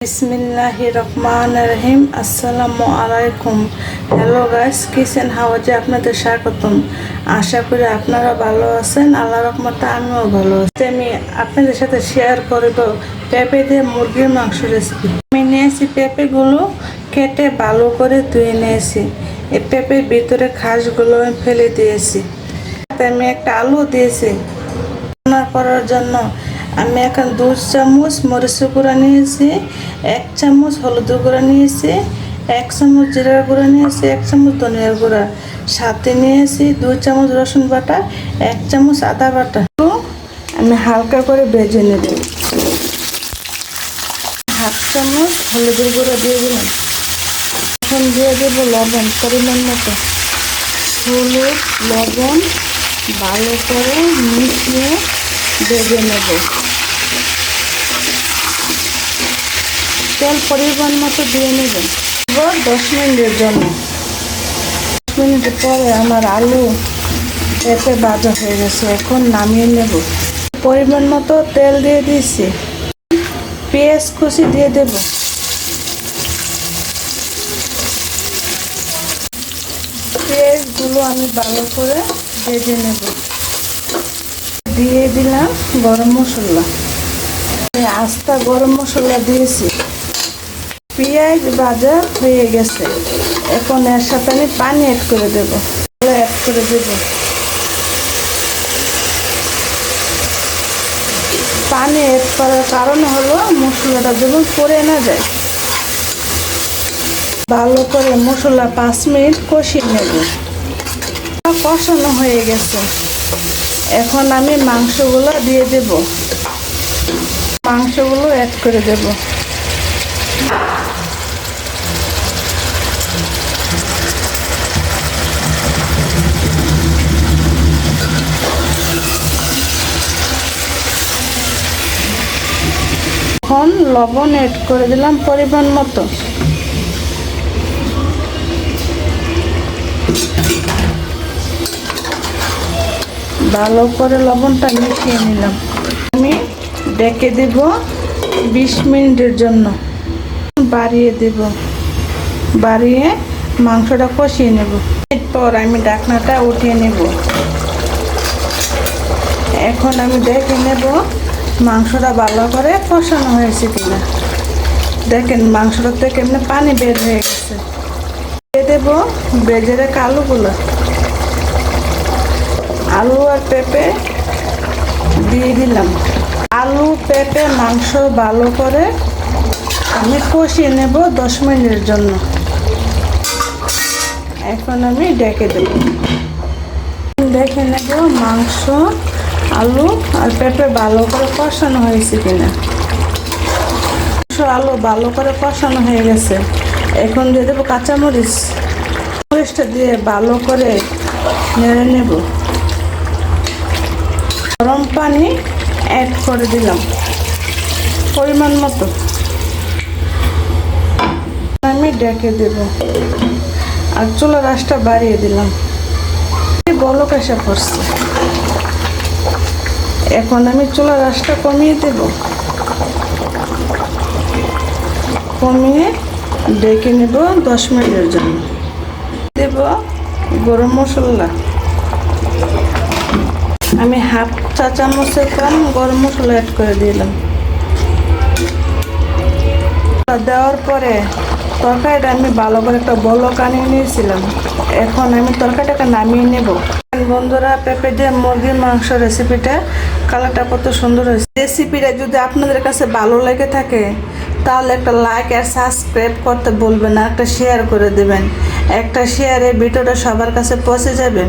বিসমিল্লাহ আসসালামু আলাইকুম। হ্যালো গাইস কিচেন হাওয়াজে আপনাদের স্বাগতম। আশা করি আপনারা ভালো আছেন। আল্লাহ রহমতে আমিও ভালো আছি। আমি আপনাদের সাথে শেয়ার করব পেঁপে দিয়ে মুরগির মাংস রেসিপি আমি নিয়েছি পেঁপেগুলো কেটে ভালো করে ধুয়ে নিয়েছি। এই পেঁপের ভিতরে খাসগুলো আমি ফেলে দিয়েছি। আমি একটা আলু দিয়েছি। রান্না করার জন্য আমি এখন দু চামচ মরিচ গুঁড়া নিয়েছি, এক চামচ হলুদ গুঁড়া নিয়েছি, এক চামচ জিরার গুঁড়া নিয়েছি, এক চামচ ধনিয়ার গুঁড়া। সাথে নিয়েছি দুই চামচ রসুন বাটা, এক চামচ আদা বাটা। আমি হালকা করে ভেজে নেব। হাফ চামচ হলুদের গুঁড়া দিয়ে দিলাম। এখন দিয়ে দেবো লবণ পরিমাণ মতো। হলুদ, লবণ, ভালো করে মিশিয়ে ভেজে নেব। তেল পরিমাণ মতো দিয়ে নেবেন। এবার দশ মিনিটের জন্য। দশ মিনিট পরে আমার আলু এতে ভাজা হয়ে গেছে, এখন নামিয়ে নেব। পরিমাণ মতো তেল দিয়ে দিয়েছি। পেঁয়াজ কুচি দিয়ে দেব। পেঁয়াজগুলো আমি ভালো করে ভেজে নেব। দিয়ে দিলাম গরম মশলা। আস্তা গরম মশলা দিয়েছি। পেঁয়াজ ভাজা হয়ে গেছে। এখন এর সাথে আমি পানি অ্যাড করে দেব। অ্যাড করে দেব। পানি অ্যাড করার কারণ হলো মশলাটা যেমন পড়ে না যায়, ভালো করে মশলা পাঁচ মিনিট কষিয়ে নেব। কষানো হয়ে গেছে। এখন আমি মাংসগুলো দিয়ে দেব। মাংসগুলো অ্যাড করে দেব। এখন লবণ এড করে দিলাম পরিমাণ মতো। ভালো করে লবণটা মিশিয়ে নিলাম। আমি ডেকে দেব বিশ মিনিটের জন্য। বাড়িয়ে দেব। বাড়িয়ে মাংসটা কষিয়ে নেব। এরপর আমি ডাকনাটা উঠিয়ে নেব। এখন আমি দেখে নেব মাংসটা ভালো করে কষানো হয়েছে কিনা। দেখেন মাংসটা থেকে এমনি পানি বের হয়ে গেছে। দিয়ে দেবো বেজে রেখে আলুগুলো। আলু আর পেঁপে দিয়ে দিলাম। আলু, পেঁপে, মাংস ভালো করে আমি কষিয়ে নেব দশ মিনিটের জন্য। এখন আমি ডেকে দেব। দেখে নেব মাংস আলু আর পেঁপে ভালো করে কষানো হয়েছে কিনা। আলু ভালো করে কষানো হয়ে গেছে। এখন দিয়ে দেবো কাঁচামরিচ। মরিচটা দিয়ে ভালো করে নেড়ে নেব। গরম পানি অ্যাড করে দিলাম। পরিমাণ মতো। আমি ডেকে দেব। আর চুলা গাছটা বাড়িয়ে দিলাম। বলক এসে পড়ছে। এখন আমি চুলা গাছটা কমিয়ে দেব। কমিয়ে ডেকে নেব দশ মিনিটের জন্য। দেব গরম মশলা। আমি হাফ চা চামচের কম গরম মশলা অ্যাড করে দিলাম। দেওয়ার পরে তরকারিটা আমি ভালো করে একটা বলক আনিয়ে নিয়েছিলাম। এখন আমি তরকারিটাকে নামিয়ে নেব। বন্ধুরা, পেঁপে দিয়ে মুরগির মাংস রেসিপিটা কালারটা কত সুন্দর হয়েছে। রেসিপিটা যদি আপনাদের কাছে ভালো লেগে থাকে, তাহলে একটা লাইক আর সাবস্ক্রাইব করতে বলবেন একটা শেয়ার করে দেবেন। একটা শেয়ারে ভিডিওটা সবার কাছে পৌঁছে যাবে।